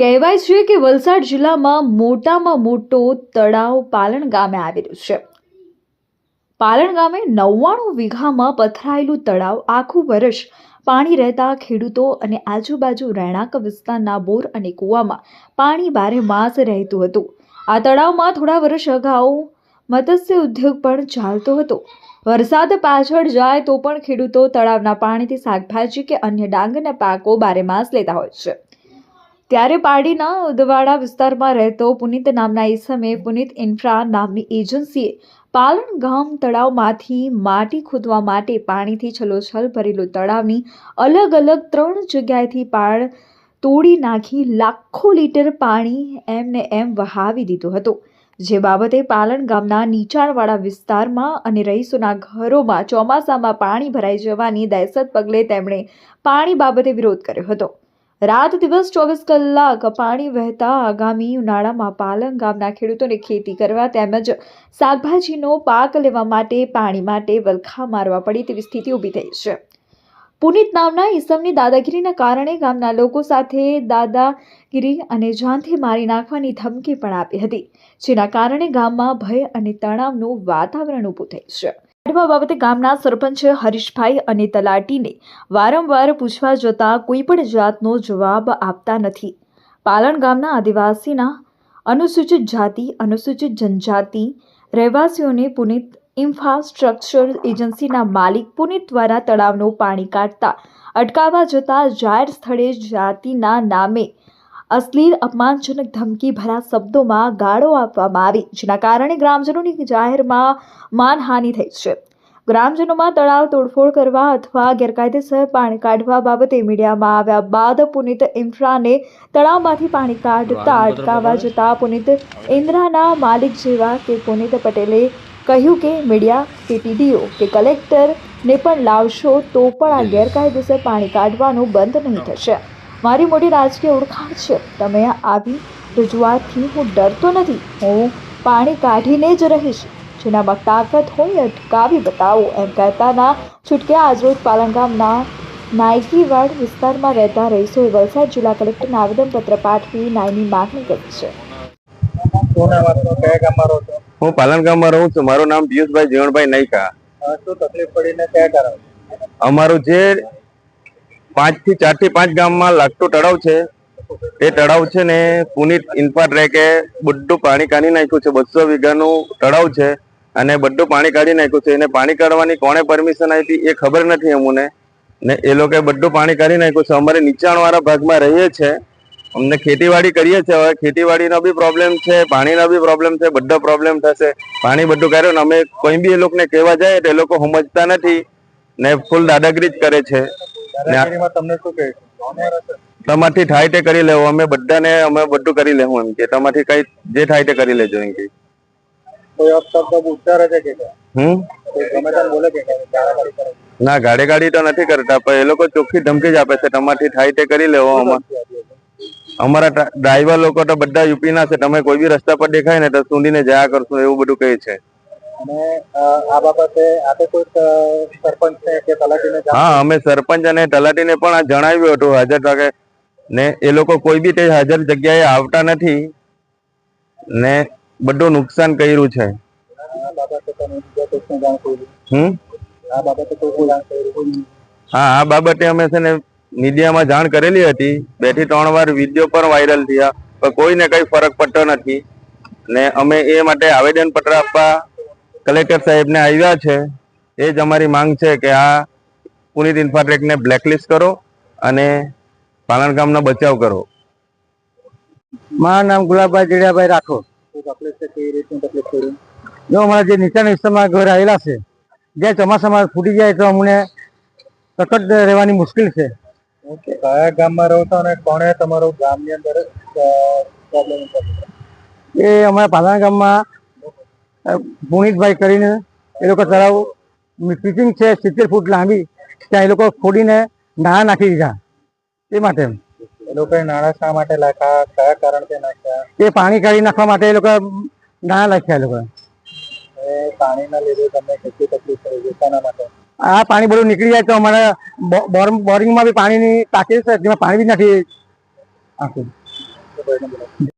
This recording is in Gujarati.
કહેવાય છે કે વલસાડ જિલ્લામાં મોટામાં મોટો તળાવ પાલણ ગામે આવેલું છે. પાલણ ગામે નવ્વાણું વીઘામાં પથરાયેલું તળાવ આખું વર્ષ પાણી રહેતા ખેડૂતો અને આજુબાજુ રહેણાંક વિસ્તારના બોર અને કૂવામાં પાણી બારે માસ રહેતું હતું. આ તળાવમાં થોડા વર્ષ અગાઉ મત્સ્ય ઉદ્યોગ પણ ચાલતો હતો. વરસાદ પાછળ જાય તો પણ ખેડૂતો તળાવના પાણીથી શાકભાજી કે અન્ય ડાંગરના પાકો બારે માસ લેતા હોય છે. ત્યારે પારડીના ઉદવાડા વિસ્તારમાં રહેતો પુનિત નામના ઈસમે પુનિત ઇન્ફ્રા નામની એજન્સીએ પાલણ ગામ તળાવમાંથી માટી ખોદવા માટે પાણીથી છલોછલ ભરેલું તળાવની અલગ અલગ ત્રણ જગ્યાએથી પાળ તોડી નાખી લાખો લીટર પાણી એમને એમ વહાવી દીધું હતું. જે બાબતે પાલણ ગામના નીચાણવાળા વિસ્તારમાં અને રહીશોના ઘરોમાં ચોમાસામાં પાણી ભરાઈ જવાની દહેશત પગલે તેમણે પાણી બાબતે વિરોધ કર્યો હતો. રાત દિવસ ચોવીસ કલાક પાણી વહેતા આગામી ઉનાળામાં પાલન ગામના ખેડૂતોને ખેતી કરવા તેમજ શાકભાજીનો પાક લેવા માટે પાણી માટે વલખા મારવા પડે તેવી સ્થિતિ ઊભી થઈ છે. પુનિત નામના ઈસમની દાદાગીરીના કારણે ગામના લોકો સાથે દાદાગીરી અને જાનથી મારી નાખવાની ધમકી પણ આપી હતી, જેના કારણે ગામમાં ભય અને તણાવનું વાતાવરણ ઊભું થયું છે. કાઢવા બાબતે ગામના સરપંચ હરીશભાઈ અને તલાટીને વારંવાર પૂછવા જતાં કોઈ પણ જાતનો જવાબ આપતા નથી. પાલણ ગામના આદિવાસીના અનુસૂચિત જાતિ, અનુસૂચિત જનજાતિ, રહેવાસીઓને પુનિત ઇન્ફ્રાસ્ટ્રક્ચર એજન્સીના માલિક પુનિત દ્વારા તળાવનું પાણી કાઢતા, અટકાવવા જતાં જાહેર સ્થળે જાતિના નામે અશ્લીલ અપમાનજનક ધમકી ભરા શબ્દોમાં ગાળો આપવામાં આવી જેના કારણે ગ્રામજનોની જાહેરમાં માનહાનિ થઈ છે. ગ્રામજનોમાં તળાવ તોડફોડ કરવા અથવા ગેરકાયદેસર પાણી કાઢવા બાબતે મીડિયામાં આવ્યા બાદ પુનિત ઇન્ફ્રાને તળાવમાંથી પાણી કાઢતા અટકાવવા જતાં પુનિત ઇન્દ્રાના માલિક જેવા કે પુનિત પટેલે કહ્યું કે મીડિયા કે ટીડીઓ કે કલેક્ટરને પણ લાવશો તો પણ આ ગેરકાયદેસર પાણી કાઢવાનું બંધ નહીં થશે. મારી મોટી રાજકીય ઓળખાણ છે. તમે આવી રજૂઆતથી હું ડરતો નથી. હું પાણી કાઢીને જ રહીશ. જેનામાં તાકાત હોય અટકાવી બતાવો. એમ કહેતાના છૂટકે આજરોજ પાલન ગામના નાયકીવાડ વિસ્તારમાં રહેતા રહીશોએ વલસાડ જિલ્લા કલેક્ટરને આવેદનપત્ર પાઠવી નાયની માગણી કરી છે. હું પાલન ગામમાં રહું છું? મારું નામ પિયુષભાઈ જીવણભાઈ નાયકા. શું તકલીફ પડીને ક્યાં કારણ? અમારું જે પાંચથી ચારથી પાંચ ગામમાં લાગતું તળાવ છે. એ તળાવ છે ને પુનિત ઇન્ફાટ્રેકે બધું પાણી કાઢી નાખ્યું છે. બસો વીઘાનું તળાવ છે અને બધું પાણી કાઢી નાખ્યું છે. એને પાણી કાઢવાની કોણે પરમિશન આપી એ ખબર નથી અમને. ને એ લોકોએ બધું પાણી કાઢી નાખ્યું છે. અમારે નીચાણવાળા ભાગમાં રહીએ છીએ અમને ખેતીવાડી કરીએ છીએ હવે ખેતીવાડીનો બી પ્રોબ્લેમ છે, પાણીનો બી પ્રોબ્લેમ છે, બધો પ્રોબ્લેમ થશે. પાણી બધું કાઢ્યું ને અમે કોઈ બી એ લોકોને કહેવા જાય તો એ લોકો સમજતા નથી ને ફૂલ દાદાગીરી જ કરે છે. તમને શું કહે? તમારથી થાય તે કરી લેવું. અમે બધાને અમે બધું કરી લેવું એમ કે. તમારથી કઈ જે થાય તે કરી લેજો એમ કે. કોઈ અપશબ્દ ઉચ્ચારે છે કે હમ? ના ગાડી ગાડી તો નથી કરતા પણ એ લોકો ચોખ્ખી ધમકી જ આપે છે. તમારથી થાય તે કરી લેવો અમા- અમારા ડ્રા- ડ્રાઈવર લોકો તો બધા યુપી ના છે. તમે કોઈ બી રસ્તા પર દેખાય ને તો સુંદીને જયા કરશું એવું બધું કહે છે. અને આ બાબતે આપે કોઈ સરપંચ કે તલાટીને હા અમે સરપંચ અને તલાટીને પણ આ જણાવ્યું હતું હાજર તકે. ને એ લોકો કોઈ બી તે હાજર જગ્યાએ આવતા નથી. ને બધું નુકસાન કર્યું છે. હમ? હા આ બાબતે અમે છે ને મીડિયામાં જાણ કરેલી હતી. બેથી ત્રણ વાર વીડિયો પણ વાયરલ થયા. પણ કોઈને કઈ ફરક પડતો નથી. ને અમે એ માટે આવેદન પત્ર આપવા કલેક્ટર સાહેબને આવ્યા છે. એ જ અમારી માંગ છે કે આ પુનિત ઇન્ફાટ્રેકને બ્લેકલિસ્ટ કરો અને પાલણ ગામનો બચાવ કરો. મારું નામ ગુલાબભાઈ જડિયાભાઈ રાઠોડ. જો અમારા જે નીચાના વિસ્તારમાં ઘર આવેલા છે જે ચોમાસામાં ફૂટી જાય તો અમને સખત રહેવાની મુશ્કેલ છે. કયા ગામમાં રહો છો અને કોણે તમારું ગામની અંદર એ અમારા પાલણ ગામમાં પુનિતભાઈ કરીને એ લોકો તળાવ ફિટિંગ છે સિત્તેર ફૂટ લાંબી ત્યાં એ લોકો ખોડીને નાણાં નાખી દીધા. એ માટે એ લોકોએ નાણાં શા માટે નાખ્યા? કયા કારણથી નાખ્યા? એ પાણી કાઢી નાખવા માટે એ લોકો નાણાં નાખ્યા એ લોકો. એ પાણીના લીધે તમને કેટલી તકલીફ પડી શાના માટે? આ પાણી બધું નીકળી જાય તો અમારા બોર- બોરિંગમાં બી પાણીની ટાંકી છે તેમાં પાણી બી નથી આખું.